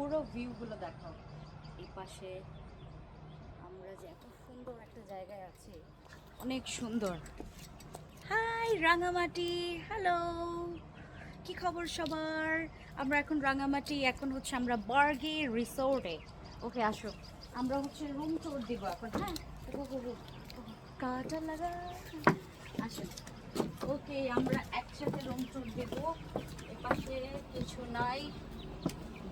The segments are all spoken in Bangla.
পুরো ভিউগুলো দেখাও। এই পাশে আমরা যে এত সুন্দর একটা জায়গায় আছি, অনেক সুন্দর। Hi, Rangamati, hello. কি খবর সবার? আমরা এখন রাঙামাটি, এখন হচ্ছে আমরা বার্গে রিসোর্টে। ওকে, আসো। আমরা হচ্ছে রুম ট্যুর দিব এখন হ্যাঁ? কাটা লাগা। আসো। ওকে, আমরা একসাথে রুম ট্যুর দেব। এপাশে কিছু নাই।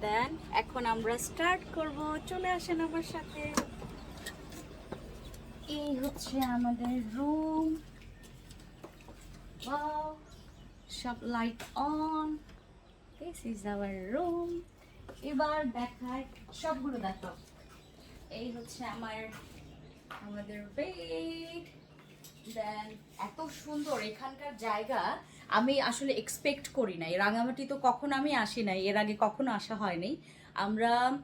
দেন, এখন আমরা স্টার্ট করব। চলে আসেন আমার সাথে। এই হচ্ছে আমাদের রুম. সব light on this is our room এবার দেখায়, সবগুলো দেখো। এই হচ্ছে আমার, আমাদের বেড দেন এত সুন্দর এখানকার জায়গা। আমি আসলে এক্সপেক্ট করি নাই। রাঙামাটি তো কখনো আমি আসি নাই, এর আগে কখনো আসা হয়নি। আমরা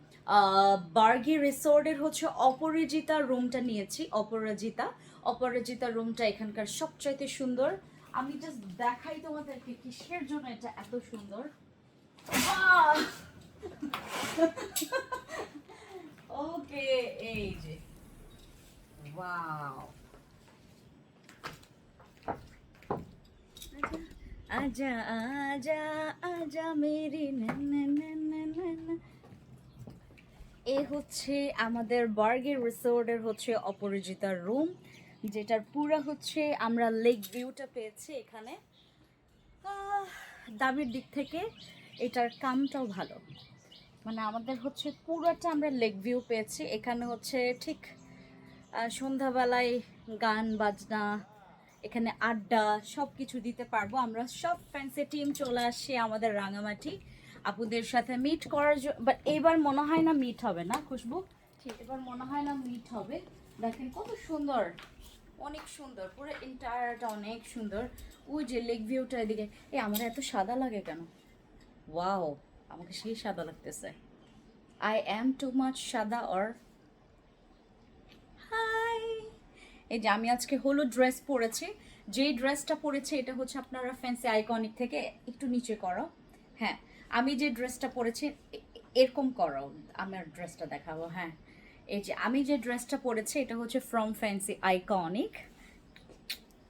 বার্গি রিসোর্টের হচ্ছে অপরাজিতা রুমটা নিয়েছি, অপরাজিতা। অপরাজিতা রুমটা এখানকার সবচাইতে সুন্দর। আমি জাস্ট দেখাই তোমাদেরকে কিসের জন্য এটা এত সুন্দর। ওকে, এই যে। ওয়াও আজা আজা আজা মেরি এ হচ্ছে আমাদের বার্গের রিসোর্টের হচ্ছে অপরাজিতার রুম যেটার পুরো হচ্ছে আমরা লেক ভিউটা পেয়েছি এখানে। দামের দিক থেকে এটার কামটাও ভালো। মানে আমাদের হচ্ছে পুরোটা আমরা লেক ভিউ পেয়েছি। এখানে হচ্ছে ঠিক সন্ধ্যাবেলায় গান, বাজনা এখানে আড্ডা সব কিছু দিতে পারব। আমরা সব ফ্যান্সি টিম চলে আসছি আমাদের রাঙামাটি। আপুদের সাথে মিট করার জন্য বাট এবার মনে হয় না মিট হবে না, খুশবু? এবার মনে হয় না মিট হবে। দেখেন কত সুন্দর। অনেক সুন্দর, পুরো এন্টায়ারটা অনেক সুন্দর। ওই যে লেক ভিউটা এদিকে। এ আমার এত সাদা লাগে কেন? ওয়াও আমাকে সেই সাদা লাগতেছে। আই অ্যাম টু মাচ সাদা অর হাই এই যে আমি আজকে হলুদ ড্রেস পরেছি, যেই ড্রেসটা পরেছি এটা হচ্ছে আপনারা ফ্যান্সি আইকনিক থেকে একটু নিচে করো। হ্যাঁ আমি যে ড্রেসটা পরেছি, এরকম করো, আমার ড্রেসটা দেখাবো হ্যাঁ। এই যে আমি যে ড্রেসটা পরেছি, এটা হচ্ছে ফ্রম ফ্যান্সি আইকনিক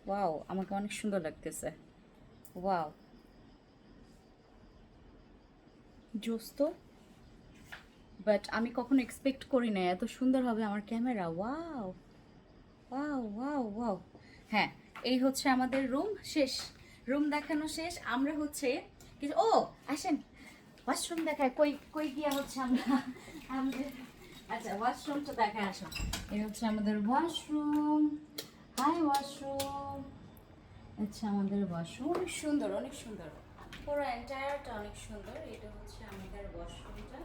ওয়াও আমাকে অনেক সুন্দর লাগতেছে। ওয়াও জোস্ত বাট আমি কখনো এক্সপেক্ট করি না এত সুন্দর হবে আমার camera wow wow wow wow. হ্যাঁ এই হচ্ছে আমাদের রুম, শেষ। রুম দেখানো শেষ। আমরা হচ্ছে কিছু ও, আসেন। ওয়াশরুম দেখায়। কই কই গিয়া হচ্ছে আমরা? আমাদের আচ্ছা ওয়াশরুমটা দেখায়, আসো। এই হচ্ছে আমাদের ওয়াশরুম। High, washroom. আচ্ছা আমাদের ওয়াশরুম। অনেক সুন্দর অনেক সুন্দর। পুরো এন্টায়ারটা অনেক সুন্দর। এটা হচ্ছে আমাদের ওয়াশরুমটা।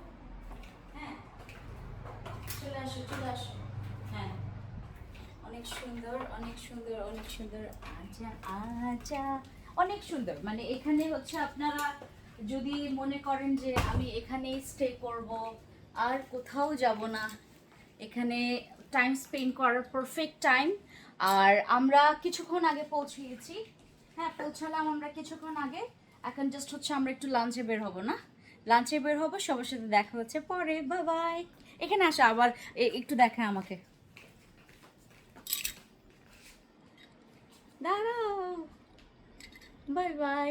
হ্যাঁ। চলে আসো চলে আসো। হ্যাঁ। অনেক সুন্দর অনেক সুন্দর অনেক সুন্দর আচ্ছা আচ্ছা অনেক সুন্দর। মানে এখানে হচ্ছে আপনারা যদি মনে করেন যে আমি এখানেই স্টে করব, আর কোথাও যাব না, এখানে টাইম স্পেন্ড করার পারফেক্ট টাইম আর আমরা কিছুক্ষণ আগে পৌঁছিয়েছি। হ্যাঁ পৌঁছালাম আমরা কিছুক্ষণ আগে। এখন জাস্ট হচ্ছে আমরা একটু লাঞ্চে বের হব, না? লাঞ্চে বের হব, সবার সাথে দেখা হচ্ছে পরে। বাই বাই এখানে আসো, আবার একটু দেখা আমাকে। Bye bye